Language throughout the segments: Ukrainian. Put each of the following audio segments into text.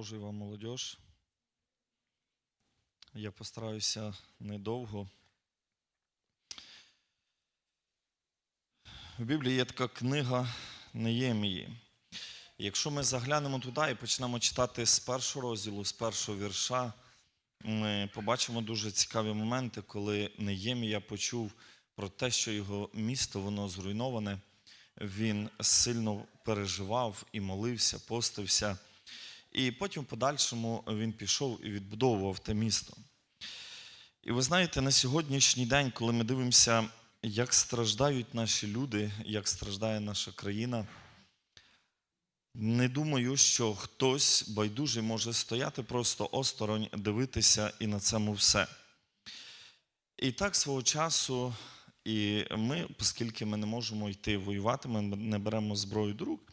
Божий вам молодіж. Я постараюся недовго. В Біблії є така книга Неємії. Якщо ми заглянемо туди і почнемо читати з першого розділу, з першого вірша, ми побачимо дуже цікаві моменти, коли Неємія почув про те, що його місто воно зруйноване. Він сильно переживав і молився, постився. І потім, в подальшому, він пішов і відбудовував те місто. І ви знаєте, на сьогоднішній день, коли ми дивимося, як страждають наші люди, як страждає наша країна, не думаю, що хтось байдужий може стояти просто осторонь, дивитися і на цьому все. І так свого часу, і ми, оскільки ми не можемо йти воювати, ми не беремо зброю до рук,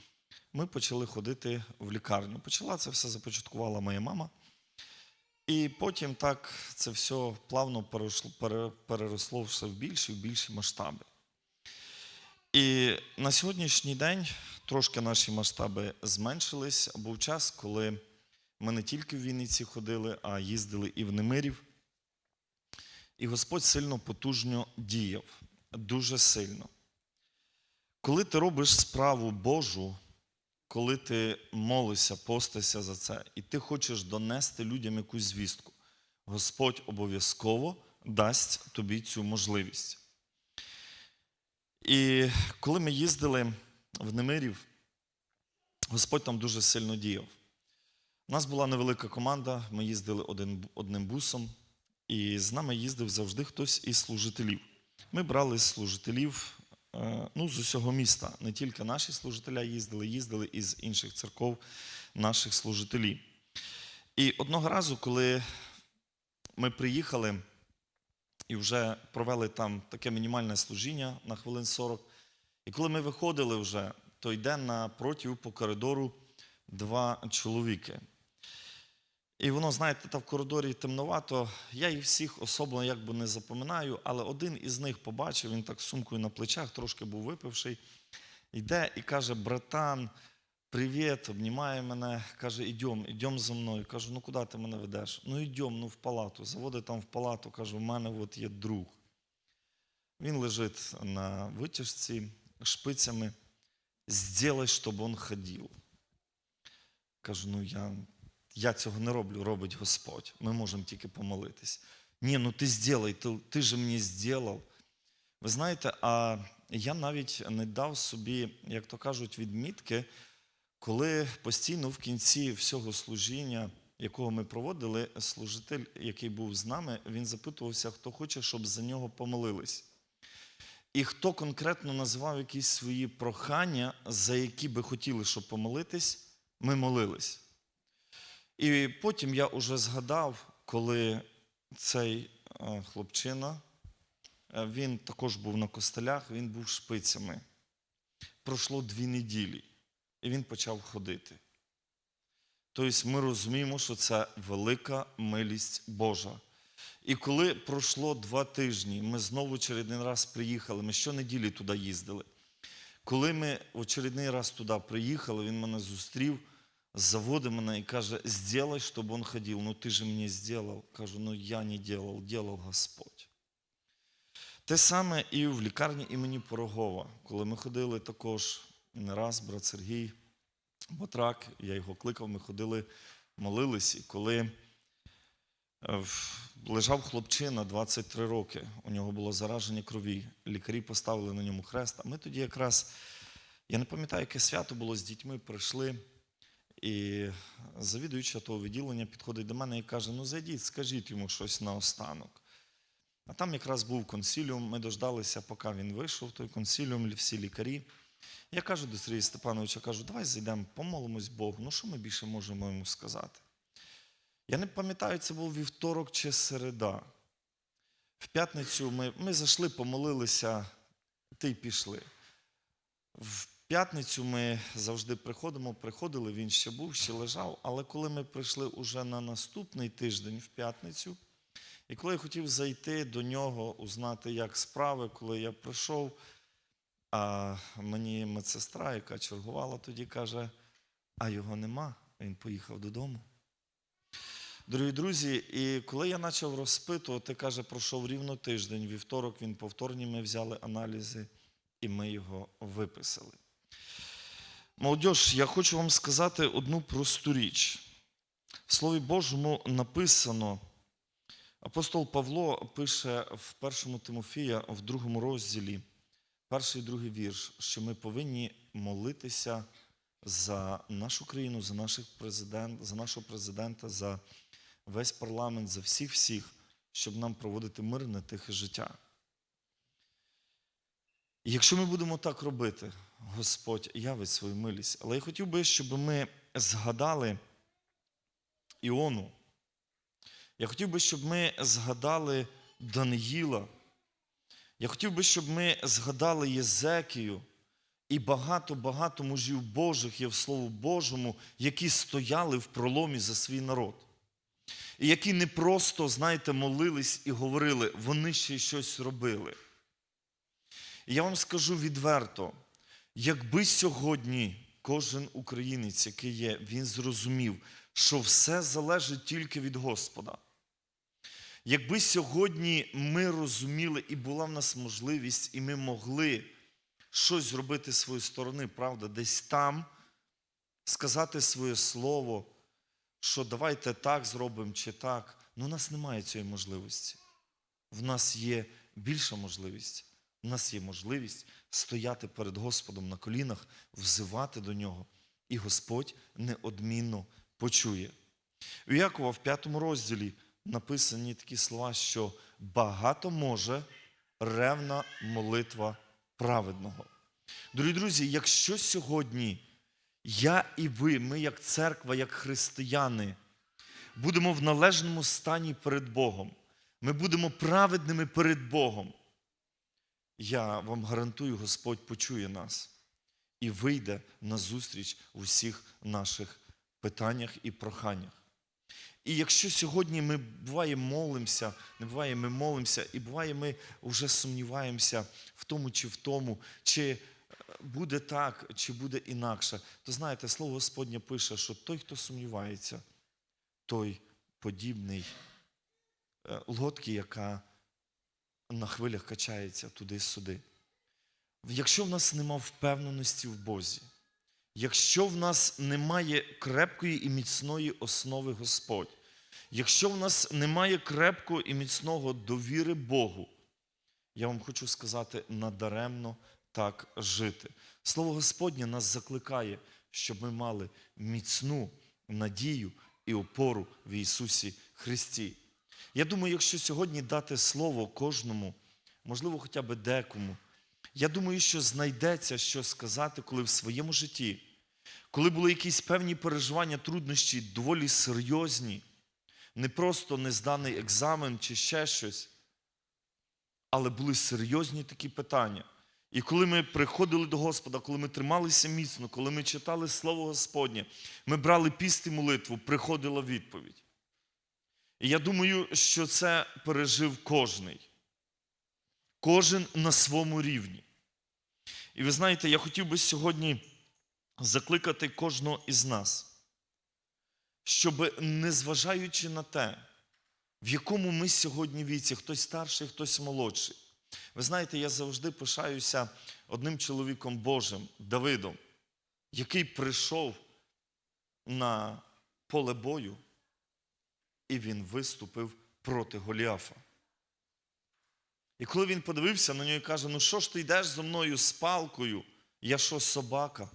ми почали ходити в лікарню. Почала це все започаткувала моя мама. І потім так це все плавно переросло все в більші, в більші масштаби. І на сьогоднішній день трошки наші масштаби зменшились. Був час, коли ми не тільки в Вінниці ходили, а їздили і в Немирів. І Господь сильно потужно діяв, дуже сильно. Коли ти робиш справу Божу, коли ти молишся, постишся за це, і ти хочеш донести людям якусь звістку, Господь обов'язково дасть тобі цю можливість. І коли ми їздили в Немирів, Господь там дуже сильно діяв. У нас була невелика команда, ми їздили один, одним бусом, і з нами їздив завжди хтось із служителів. Ми брали служителів ну, з усього міста. Не тільки наші служителя їздили, їздили із інших церков наших служителів. І одного разу, коли ми приїхали і вже провели там таке мінімальне служіння на хвилин 40, і коли ми виходили вже, то йде напротив по коридору два чоловіки. І воно, знаєте, там в коридорі темновато. Я їх всіх особливо якби не запоминаю, але один із них побачив, він так сумкою на плечах, трошки був випивший. Йде і каже: братан, привіт, обнімає мене, каже, ідем, ідем за мною. Кажу, ну куди ти мене ведеш? Ну йдем, ну в палату. Заводить там в палату, кажу, у мене от є друг. Він лежить на витяжці шпицями. Сделай, щоб він ходив. Кажу, ну я, я цього не роблю, робить Господь. Ми можемо тільки помолитись. Ні, ну ти зробай, ти, ти же мені зробив. Ви знаєте, а я навіть не дав собі, як то кажуть, відмітки, коли постійно в кінці всього служіння, якого ми проводили, служитель, який був з нами, він запитувався, хто хоче, щоб за нього помолились. І хто конкретно називав якісь свої прохання, за які би хотіли, щоб помолитись, ми молились. І потім я вже згадав, коли цей е, хлопчина, е, він також був на костелях, він був шпицями. Пройшло дві неділі, і він почав ходити. Тобто ми розуміємо, що це велика милість Божа. І коли пройшло два тижні, ми знову очередний раз приїхали, ми щонеділі туди їздили. Коли ми очередний раз туди приїхали, він мене зустрів, заводить мене і каже, «Сделай, щоб він ходив. Ну ти же мені зробив. Кажу, ну я не делал, делал Господь. Те саме і в лікарні імені Порогова, коли ми ходили також не раз, брат Сергій Батрак, я його кликав, ми ходили, молились, і коли е, лежав хлопчина 23 роки, у нього було зараження крові, лікарі поставили на ньому хрест. А ми тоді якраз, я не пам'ятаю, яке свято було з дітьми, прийшли, і завідуюча того відділення підходить до мене і каже: ну зайдіть, скажіть йому щось наостанок. А там якраз був консіліум, ми дождалися, поки він вийшов, той консіліум, всі лікарі. Я кажу до Сергія Степановича, кажу, давай зайдемо, помолимось Богу. Ну що ми більше можемо йому сказати? Я не пам'ятаю, це був вівторок чи середа. В п'ятницю ми, ми зайшли, помолилися, ти й пішли. В п'ятницю ми завжди приходимо, приходили, він ще був, ще лежав. Але коли ми прийшли уже на наступний тиждень в п'ятницю, і коли я хотів зайти до нього, узнати, як справи, коли я прийшов, а мені медсестра, яка чергувала тоді, каже: а його нема, він поїхав додому. Дорогі друзі, і коли я почав розпитувати, каже, пройшов рівно тиждень, вівторок він повторні ми взяли аналізи, і ми його виписали. Молодіж, я хочу вам сказати одну просту річ. В Слові Божому написано, апостол Павло пише в першому Тимофія, в другому розділі, перший і другий вірш, що ми повинні молитися за нашу країну, за, наших президент, за нашого президента, за весь парламент, за всіх-всіх, щоб нам проводити мирне, тихе життя. Якщо ми будемо так робити, Господь явить свою милість. Але я хотів би, щоб ми згадали Іону. Я хотів би, щоб ми згадали Даниїла. Я хотів би, щоб ми згадали Єзекію і багато-багато мужів Божих є в Слову Божому, які стояли в проломі за свій народ. І які не просто, знаєте, молились і говорили, вони ще щось робили. Я вам скажу відверто, якби сьогодні кожен українець, який є, він зрозумів, що все залежить тільки від Господа. Якби сьогодні ми розуміли і була в нас можливість, і ми могли щось зробити з своєї сторони, правда, десь там сказати своє слово, що давайте так зробимо чи так, ну у нас немає цієї можливості. В нас є більша можливість. У нас є можливість стояти перед Господом на колінах, взивати до нього, і Господь неодмінно почує. У Якова в п'ятому розділі написані такі слова, що багато може ревна молитва праведного. Дорогі друзі, якщо сьогодні я і ви, ми як церква, як християни, будемо в належному стані перед Богом, ми будемо праведними перед Богом, я вам гарантую, Господь почує нас і вийде на зустріч у всіх наших питаннях і проханнях. І якщо сьогодні ми буває молимося, не буває, ми молимося, і буває, ми вже сумніваємося в тому чи в тому, чи буде так, чи буде інакше, то знаєте, слово Господнє пише, що той, хто сумнівається, той подібний е, лодки, яка на хвилях качається туди-сюди. Якщо в нас нема впевненості в Бозі, якщо в нас немає крепкої і міцної основи Господь, якщо в нас немає крепкого і міцного довіри Богу, я вам хочу сказати, надаремно так жити. Слово Господнє нас закликає, щоб ми мали міцну надію і опору в Ісусі Христі. Я думаю, якщо сьогодні дати слово кожному, можливо, хоча б декому, я думаю, що знайдеться що сказати, коли в своєму житті, коли були якісь певні переживання, труднощі, доволі серйозні, не просто незданий екзамен чи ще щось, але були серйозні такі питання. І коли ми приходили до Господа, коли ми трималися міцно, коли ми читали Слово Господнє, ми брали піст і молитву, приходила відповідь. Я думаю, що це пережив кожний. Кожен на своєму рівні. І ви знаєте, я хотів би сьогодні закликати кожного із нас, щоб, незважаючи на те, в якому ми сьогодні віці, хтось старший, хтось молодший. Ви знаєте, я завжди пишаюся одним чоловіком Божим, Давидом, який прийшов на поле бою, і він виступив проти Голіафа. І коли він подивився на нього і каже: Ну що ж ти йдеш зо мною з палкою? Я що собака?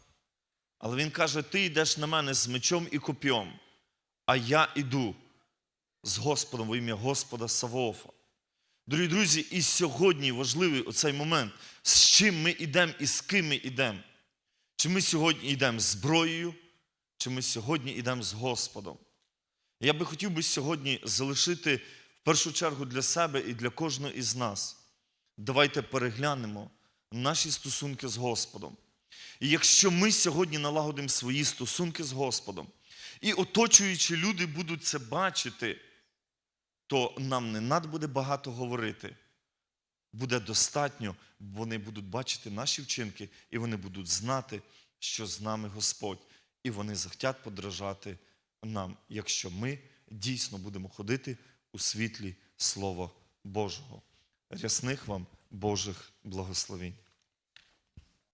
Але він каже: Ти йдеш на мене з мечом і коп'єм, а я іду з Господом во ім'я Господа Савоофа. Дорогі друзі, і сьогодні важливий оцей момент, з чим ми йдемо і з ким ми йдемо. Чи ми сьогодні йдемо зброєю, чи ми сьогодні йдемо з Господом. Я би хотів би сьогодні залишити в першу чергу для себе і для кожного із нас. Давайте переглянемо наші стосунки з Господом. І якщо ми сьогодні налагодимо свої стосунки з Господом, і оточуючі люди будуть це бачити, то нам не треба буде багато говорити. Буде достатньо, бо вони будуть бачити наші вчинки, і вони будуть знати, що з нами Господь, і вони захотять подражати нам, якщо ми дійсно будемо ходити у світлі Слова Божого. Рясних вам Божих благословень.